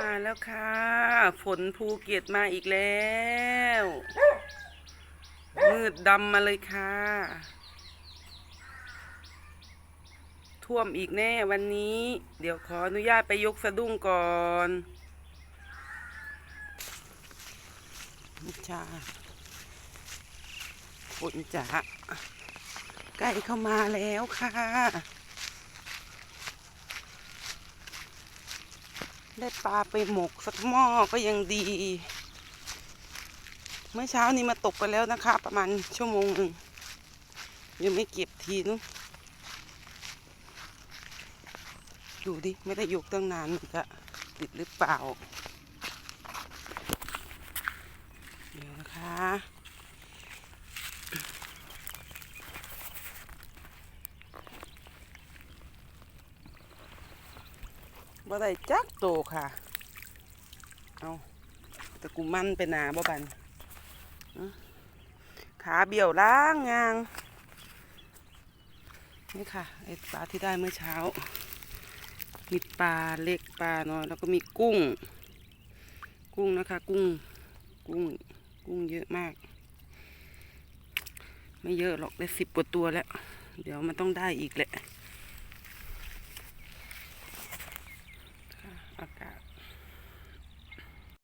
มาแล้วค่ะ ฝนภูเก็ตมาอีกแล้ว มืดดำมาเลยค่ะ ท่วมอีกแน่วันนี้ เดี๋ยวขออนุญาตไปยกสะดุ้งก่อนนี่จ้าฝนจ๋าใกล้เข้ามาแล้วค่ะ ได้ปลาไปหมกสักหม้อก็ยังดี เมื่อเช้านี้มาตกไปแล้วนะคะ ประมาณชั่วโมงหนึ่งยังไม่เก็บทีนุดูดิ ไม่ได้ยกตั้งนานมันจะติดหรือเปล่า เดี๋ยวนะคะ บ่ได้จักโตค่ะ เอาแต่กูมันไปหนาบ่บันขาเบี่ยวล้างงางนี่ค่ะไอปลาที่ได้เมื่อเช้า มีปลาเล็กปลาน้อยแล้วก็มีกุ้ง กุ้งนะคะ กุ้ง กุ้ง กุ้งเยอะมาก ไม่เยอะหรอกได้สิบกว่าตัวแล้ว เดี๋ยวมันต้องได้อีกแหละ